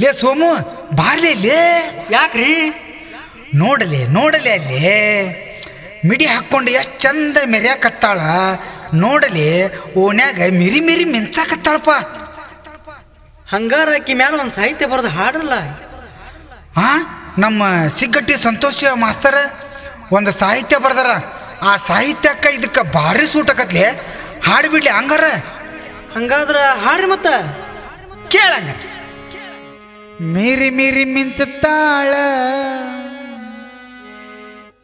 ಲೇ ಸೋಮು ಬಾರ್ಲಿ ಲೇ. ಯಾಕ್ರಿ? ನೋಡಲೆ ನೋಡಲೆ ಅಲ್ಲಿ ಮಿಡಿ ಹಾಕ್ಕೊಂಡು ಎಷ್ಟು ಚಂದ ಮೆರ್ಯಾಕತ್ತಾಳ. ನೋಡಲಿ ಓನ್ಯಾಗ ಮಿರಿ ಮಿರಿ ಮಿಂಚಾಕತ್ತಾಳಪ್ಪ. ಹಂಗಾರ ಆಕಿ ಮ್ಯಾಲ ಒಂದು ಸಾಹಿತ್ಯ ಬರೆದು ಹಾಡ್ರಲ್ಲ ಹಾ ನಮ್ಮ ಸಿಗ್ಗಟ್ಟಿ ಸಂತೋಷ ಮಾಸ್ತರ ಒಂದು ಸಾಹಿತ್ಯ ಬರ್ದಾರ. ಆ ಸಾಹಿತ್ಯಕ್ಕೆ ಇದಕ್ಕೆ ಭಾರಿ ಸೂಟಕತ್ಲೆ. ಹಾಡ್ಬಿಡ್ಲಿ ಹಂಗಾರ. ಹಂಗಾದ್ರ ಹಾಡ್ರಿ ಮತ್ತ. ಕೇಳಂಗ ಮಿರಿ ಮಿರಿ ಮಿಂಚುತ್ತಾಳ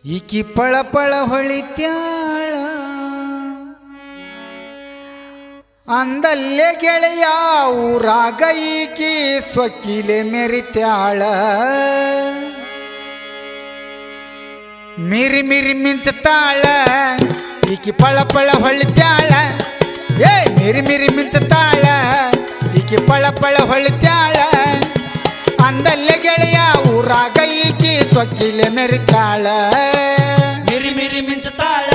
ಈಕಿ ಪಳ ಪಳ ಹೊಳಿತ್ಯಾಳ. ಅಂದಲ್ಲೇ ಗೆಳೆಯ ಊರಾಗ ಈಕಿ ಸ್ವಕ್ಕಿಲೆ ಮೆರಿತ್ಯಾಳ. ಮಿರಿ ಮಿರಿ ಮಿಂಚುತ್ತಾಳ ಈಕಿ ಪಳ ಪಳ ಹೊಳಿತ್ಯಾಳ. ಏ ಮಿರಿ ಮಿರಿ ಮಿಂಚುತ್ತಾಳ ಈಕಿ ಪಳ ಪಳ ಹೊಳಿತ್ಯಾಳ. ಗೆಳೆಯ ಊರಾಗ ಈಕಿ ಸ್ವಕ್ಕಿಲೆ ಮೆರಿತಾಳ ಮಿರಿ ಮಿರಿ ಮಿಂಚುತ್ತಾಳ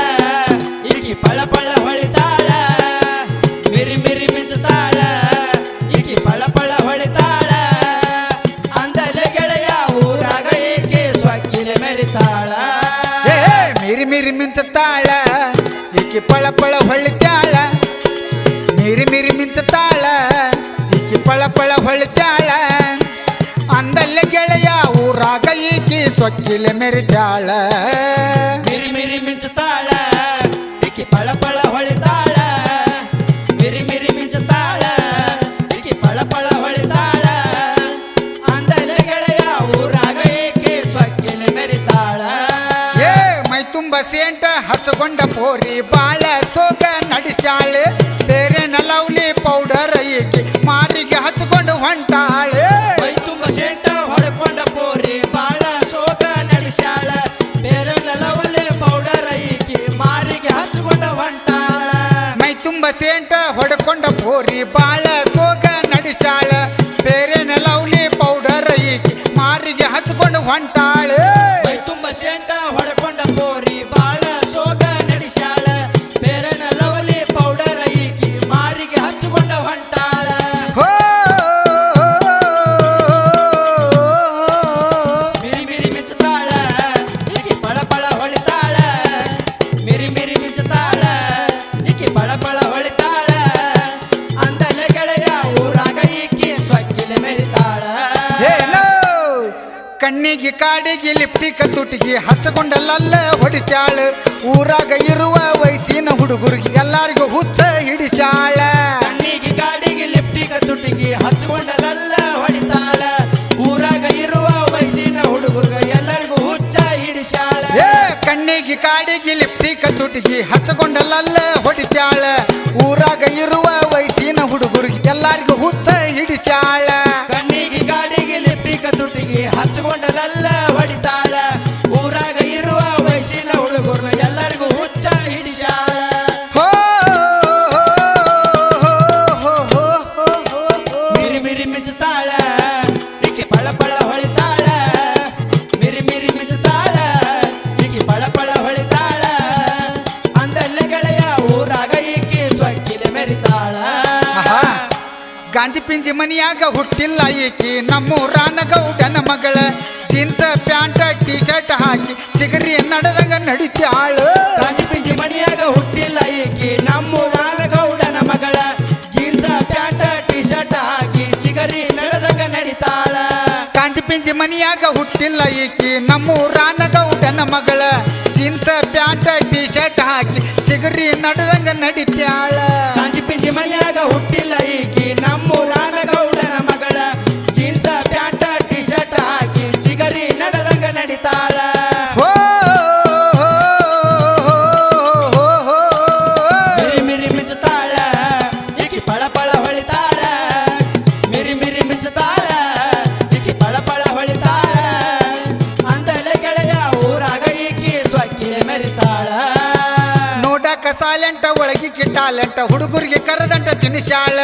ಈಕಿ ಪಳ ಪಳ ಹೊಳಿತಾಳ ಮಿರಿ ಮಿರಿ ಮಿಂಚುತ್ತಾಳ ಈಕಿ ಪಳ ಪಳ ಹೊಳಿತಾಳ ಅಂದಲೆ ಗೆಳೆಯ ಊರಾಗ ಈಕಿ ಸ್ವಕ್ಕಿಲೆ ಮೆರಿತಾಳ ಏ ಮಿರಿ ಮಿರಿ ಮಿಂಚುತ್ತಾಳ ಈಕಿ ಪಳ ಪಳ ಹೊಳಿತ್ಯಾಳ ಮಿರಿ ಮಿರಿ ಮಿಂಚುತ್ತಾಳ ಈಕಿ ಪಳ ಪಳ ಹೊಳಿತ್ಯಾಳ ಅಂದಲ್ಲೇ ಗೆಳೆಯ ಊರಾಗ ಈಕಿ ಸ್ವಕ್ಕಿಲೆ ಮೆರಿದಾಳ. ಮಿರಿ ಮಿರಿ ಮಿಂಚುತ್ತಾಳ ಈಕಿ ಪಳ ಪಳ ಹೊಳಿತಾಳ. ಮಿರಿ ಮಿರಿ ಮಿಂಚುತ್ತಾಳ ಈಕಿ ಪಳ ಪಳ ಹೊಳಿತಾಳ. ಅಂದಲೆ ಗೆಳೆಯ ಊರಾಗ ಈಕಿ ಸ್ವಕ್ಕಿಲೆ ಮೆರಿತಾಳ. ಏ ಮೈ ತುಂಬ ಸೇಂಟ ಹಚ್ಚಕೊಂಡ ಪೋರಿ ಬಾಳ ಸೋಗ ನಡೆಸಾಳೆ ಬೇರೆ ಲವ್ಲಿ ಪೌಡರ್ ಈಕಿ ಮಾರಿಗೆ ಹಚ್ಕೊಂಡು ಹೊಂಟಾಳೆ. ಮೈ ತುಂಬ ಸೆಂಟ ಮೈ ತುಂಬ ಸೇಂಟ ಹೊಡ್ಕೊಂಡ ಪೋರಿ ಬಾಳ ಸೋಗ ನಡಿಸಾಳ. ಬೇರೆನ ಲವ್ಲಿ ಪೌಡರ್ ಈಕಿ ಮಾರಿಗೆ ಹಚ್ಕೊಂಡು ಹೊಂಟಾಳೆ. ಕಣ್ಣಿಗೆ ಕಾಡಿಗೆ ಲಿಪ್ಟಿಕ ತುಟಿಗೆ ಹಚ್ಚಕೊಂಡಲ್ಲ ಹೊಡಿತಾಳ ಊರಾಗ ಇರುವ ವಯಸ್ಸಿನ ಹುಡುಗರಿಗೆ ಎಲ್ಲಾರಿಗೂ ಹುಚ್ಚ ಹಿಡಿಸಾಳ ಕಣ್ಣಿಗೆ ಗಾಡಿಗೆ ಲಿಪ್ಟಿಗೆ ತುಟಿಗೆ ಹಚ್ಕೊಂಡದಲ್ಲ ಪಿಂಜಿ ಮನಿಯಾಗ ಹುಟ್ಟಿಲ್ಲ ಈಕಿ. ನಮ್ಮೂರಾನ ಗೌಡನ ಮಗಳ. ಜೀನ್ಸ್ ಪ್ಯಾಂಟ್ ಟಿ ಶರ್ಟ್ ಹಾಕಿ ಚಿಗರಿ ನಡೆದಂಗ ನಡಿತಾಳು ಕಾಜಿ ಪಿಂಜಿ ಮನಿಯಾಗ ಹುಟ್ಟಿಲ್ಲ ಈಕಿ. ನಮ್ಮೂರಾನ ಗೌಡನ ಮಗಳ. ಜೀನ್ಸ್ ಪ್ಯಾಂಟ್ ಟಿ ಶರ್ಟ್ ಹಾಕಿ ಚಿಗರಿ ನಡೆದಂಗ ನಡಿತಾಳ. ಕಾಂಜಿ ಪಿಂಜಿ ಮನಿಯಾಗ ಹುಟ್ಟಿಲ್ಲ ಈಕಿ. ನಮ್ಮೂರಾನ ಗೌಡನ ಮಗಳ. ಜೀನ್ಸ್ ಪ್ಯಾಂಟ್ ಟಿ ಶರ್ಟ್ ಹಾಕಿ ಚಿಗರಿ ನಡೆದಂಗ ನಡಿತಾಳ ಸಾಲೆಂಟ ಒಳಗಿಕ್ಕಿ ಟಾಲೆಂಟ. ಹುಡುಗರಿಗೆ ಕರದಂಟ ತಿನಿಸಾಳ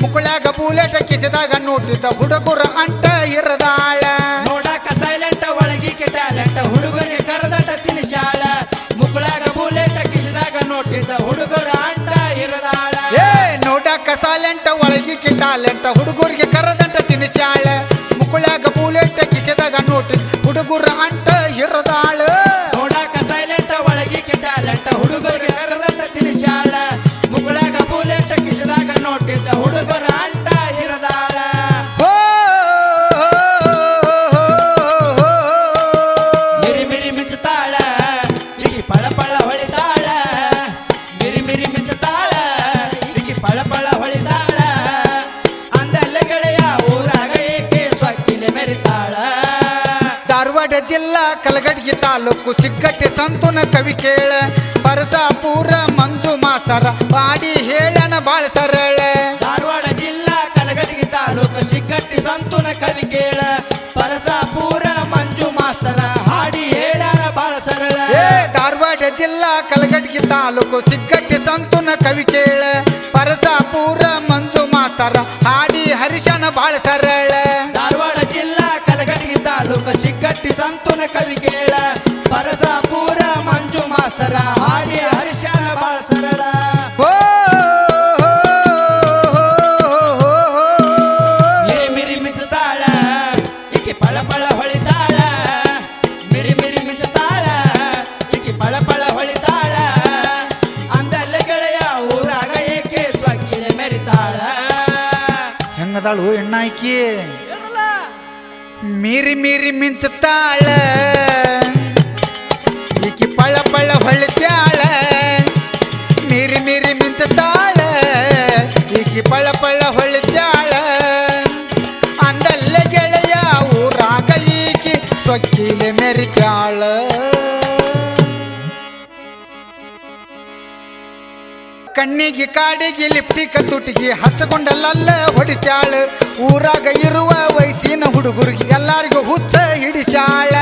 ಮುಕ್ಕಳಾಗ ಬೂಲೆಟ ಕಿಸಿದಾಗ ನೋಡಿದ ಹುಡುಗರು ಅಂಟ ಇರದಾಳ. ನೋಡಾಕ ಸೈಲೆಂಟ ಒಳಗಿ ಟ್ಯಾಲೆಂಟ್ ಹುಡುಗರಿಗೆ ಕರದಂಟ ತಿನಿಸಾಳ ಮುಕ್ಕಳಾಗ ಬೂಲೆಟ ಕಿಸಿದಾಗ ನೋಡಿದ ಹುಡುಗರು ಅಂಟ ಇರದಾಳ. ಏ ನೋಡಕ ಸೈಲೆಂಟ ಒಳಗಿಕ್ಕಿ ಟಾಲೆಂಟ. ಹುಡುಗರಿಗೆ ಕರದಂಟ ತಿನಿಸಾಳ ಜಿಲ್ಲಾ ಕಲಗಡ್ಗಿ ತಾಲೂಕು ಸಿಗ್ಗಟ್ಟಿ ಸಂತುನ ಕವಿ ಕೇಳ ಪರಸಾಪುರ ಮಂಜು ಮಾಸ್ತರ ಬಾಡಿ ಹೇಳನ ಬಾಳ ಸರಳ ಧಾರವಾಡ ಜಿಲ್ಲಾ ಕಲಗಟಗಿ ತಾಲೂಕು ಸಿಗ್ಗಟ್ಟಿ ಸಂತುನ ಕವಿ ಕೇಳ ಪರಸಾಪುರ ಮಂಜು ಮಾಸ್ತರ ಹಾಡಿ ಹೇಳಾಣ ಬಾಳ ಸರಳ ಏ ಧಾರವಾಡ ಜಿಲ್ಲಾ ಕಲಗಡ್ಗಿ ತಾಲೂಕು ಸಿಗ್ಗಟ್ಟಿ ಹೆಂಗದಾಳು ಎಣ್ಣಾಕಿ ಮೀರಿ ಮೀರಿ ಮಿಂಚುತ್ತಾಳ ಈಕಿ ಪಳ ಪಳ ಹೊಳಿತ್ಯಾಳ ಮೀರಿ ಮೀರಿ ಮಿಂಚುತ್ತಾಳ ಈಕಿ ಪಳ ಪಳ ಹೊಳಿತ್ಯಾಳ ಅಂದಲ್ಲ ಗೆಳೆಯ ಊರಾಗ ಈಕಿ ಸೊಕ್ಕಿಲೆ ಮೆರಿತ್ಯಾಳ ಕಣ್ಣಿಗೆ ಕಾಡಿಗೆ ಲಿಪ್ಟಿಕ ತುಟಿಗೆ ಹಚ್ಚಕೊಂಡಲ್ಲ ಹೊಡಿತಾಳ. ಊರಾಗ ಇರುವ ವಯಸ್ಸಿನ ಹುಡುಗರಿಗೆ ಎಲ್ಲರಿಗೂ ಹುಚ್ಚ ಹಿಡಿಸಾಳ